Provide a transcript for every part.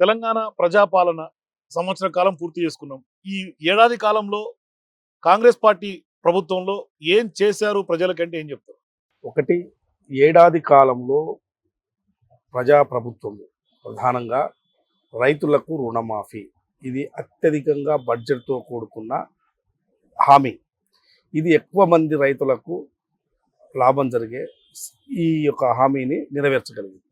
తెలంగాణ ప్రజాపాలన సంవత్సర కాలం పూర్తి చేసుకున్నాం. ఈ ఏడాది కాలంలో కాంగ్రెస్ పార్టీ ప్రభుత్వంలో ఏం చేశారు ప్రజలకంటే ఏం చెప్తారు? ఒకటి ఏడాది కాలంలో ప్రజాప్రభుత్వంలో ప్రధానంగా రైతులకు రుణమాఫీ. ఇది అత్యధికంగా బడ్జెట్తో కూడుకున్న హామీ. ఇది ఎక్కువ మంది రైతులకు లాభం జరిగే ఈ యొక్క హామీని నెరవేర్చగలిగింది.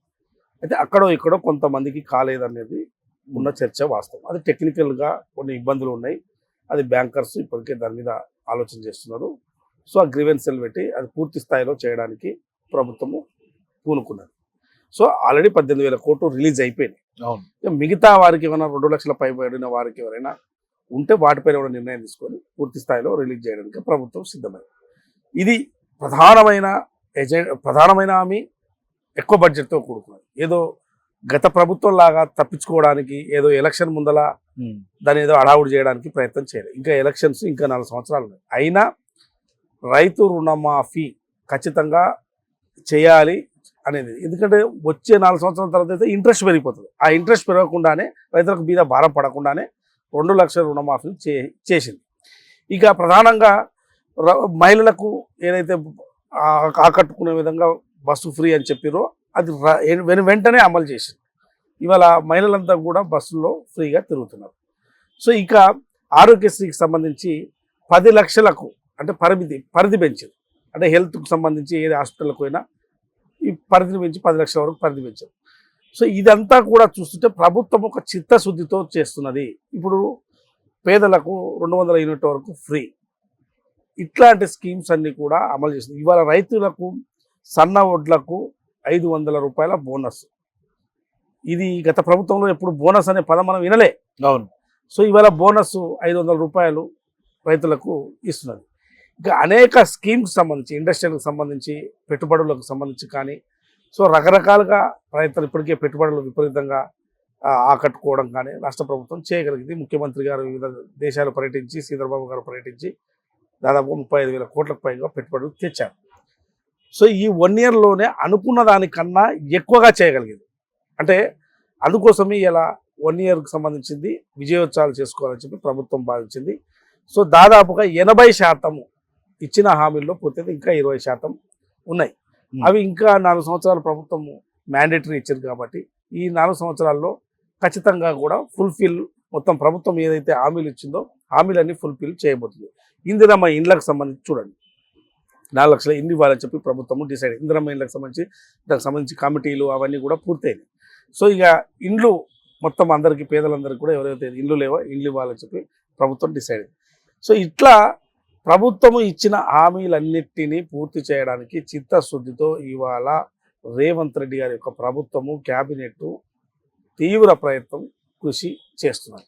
అయితే అక్కడో ఇక్కడో కొంతమందికి కాలేదనేది ఉన్న చర్చ వాస్తవం. అది టెక్నికల్గా కొన్ని ఇబ్బందులు ఉన్నాయి. అది బ్యాంకర్స్ ఇప్పటికే దాని మీద ఆలోచన చేస్తున్నారు. సో ఆ గ్రీవెన్సెల్ పెట్టి అది పూర్తి స్థాయిలో చేయడానికి ప్రభుత్వము పూనుకున్నది. సో ఆల్రెడీ పద్దెనిమిది వేల కోట్లు రిలీజ్ అయిపోయినాయి. మిగతా వారికి ఏమైనా రెండు లక్షల పైబడిన వారికి ఎవరైనా ఉంటే వాటిపైన కూడా నిర్ణయం తీసుకొని పూర్తి స్థాయిలో రిలీజ్ చేయడానికి ప్రభుత్వం సిద్ధమైంది. ఇది ప్రధానమైన ఎజెండా ప్రధానమైన హామీ ఎక్కువ బడ్జెట్తో కూడుకున్నది. ఏదో గత ప్రభుత్వం లాగా తప్పించుకోవడానికి ఏదో ఎలక్షన్ ముందల దాన్ని ఏదో అడావుడు చేయడానికి ప్రయత్నం చేయలేదు. ఇంకా ఎలక్షన్స్ ఇంకా నాలుగు సంవత్సరాలు ఉన్నాయి. అయినా రైతు రుణమాఫీ ఖచ్చితంగా చేయాలి అనేది. ఎందుకంటే వచ్చే నాలుగు సంవత్సరాల తర్వాత అయితే ఇంట్రెస్ట్ పెరిగిపోతుంది. ఆ ఇంట్రెస్ట్ పెరగకుండానే రైతులకు మీద భారం పడకుండానే రెండు లక్షల రుణమాఫీ చే చేసింది. ఇక ప్రధానంగా మహిళలకు ఏదైతే ఆకట్టుకునే విధంగా బస్సు ఫ్రీ అని చెప్పిరో అది వెను వెంటనే అమలు చేసింది. ఇవాళ మహిళలంతా కూడా బస్సుల్లో ఫ్రీగా తిరుగుతున్నారు. సో ఇక ఆరోగ్యశ్రీకి సంబంధించి పది లక్షలకు అంటే పరిమితి పరిధి పెంచింది. అంటే హెల్త్కు సంబంధించి ఏది హాస్పిటల్కి పోయినా ఈ పరిధిని పెంచి పది లక్షల వరకు పరిధి పెంచారు. సో ఇదంతా కూడా చూస్తుంటే ప్రభుత్వం ఒక చిత్తశుద్ధితో చేస్తున్నది. ఇప్పుడు పేదలకు రెండు వందల యూనిట్ వరకు ఫ్రీ. ఇట్లాంటి స్కీమ్స్ అన్నీ కూడా అమలు చేస్తుంది ఇవాళ రైతులకు సన్న వడ్లకు ఐదు వందల రూపాయల బోనస్. ఇది గత ప్రభుత్వంలో ఎప్పుడు బోనస్ అనే పదం మనం వినలే. అవును. సో ఇవాళ బోనస్ ఐదు వందల రూపాయలు రైతులకు ఇస్తున్నది. ఇంకా అనేక స్కీమ్స్ సంబంధించి ఇండస్ట్రీలకు సంబంధించి పెట్టుబడులకు సంబంధించి కానీ సో రకరకాలుగా రైతులు ఇప్పటికే పెట్టుబడులు విపరీతంగా ఆకట్టుకోవడం కానీ రాష్ట్ర ప్రభుత్వం చేయగలిగింది. ముఖ్యమంత్రి గారు వివిధ దేశాలు పర్యటించి శ్రీధర్బాబు గారు పర్యటించి దాదాపు ముప్పై ఐదు వేల కోట్లకు పైగా పెట్టుబడులు తెచ్చారు. సో ఈ వన్ ఇయర్లోనే అనుకున్న దానికన్నా ఎక్కువగా చేయగలిగింది. అంటే అందుకోసమే ఇలా వన్ ఇయర్కి సంబంధించింది విజయోత్సవాలు చేసుకోవాలని చెప్పి ప్రభుత్వం భావించింది. సో దాదాపుగా ఎనభై శాతం ఇచ్చిన హామీల్లో పూర్తయితే ఇంకా ఇరవై శాతం ఉన్నాయి. అవి ఇంకా నాలుగు సంవత్సరాలు ప్రభుత్వం మ్యాండేటరీ ఇచ్చింది కాబట్టి ఈ నాలుగు సంవత్సరాల్లో ఖచ్చితంగా కూడా ఫుల్ఫిల్ మొత్తం ప్రభుత్వం ఏదైతే హామీలు ఇచ్చిందో హామీలన్నీ ఫుల్ఫిల్ చేయబోతుంది. ఇందిరమ్మ ఇండ్లకు సంబంధించి చూడండి. నాలుగు లక్షలు ఎన్ని ఇవ్వాలని చెప్పి ప్రభుత్వం డిసైడ్ ఇందిరమ్మ ఇండ్లకు సంబంధించి దానికి సంబంధించి కమిటీలు అవన్నీ కూడా పూర్తయినాయి. సో ఇక ఇండ్లు మొత్తం అందరికీ పేదలందరికీ కూడా ఎవరైతే ఇండ్లు లేవో ఇండ్లు ఇవ్వాలని చెప్పి ప్రభుత్వం డిసైడ్ సో ఇట్లా ప్రభుత్వము ఇచ్చిన హామీలన్నిటినీ పూర్తి చేయడానికి చిత్తశుద్ధితో ఇవాళ రేవంత్ రెడ్డి గారి యొక్క ప్రభుత్వము క్యాబినెట్ తీవ్ర ప్రయత్నం కృషి చేస్తున్నారు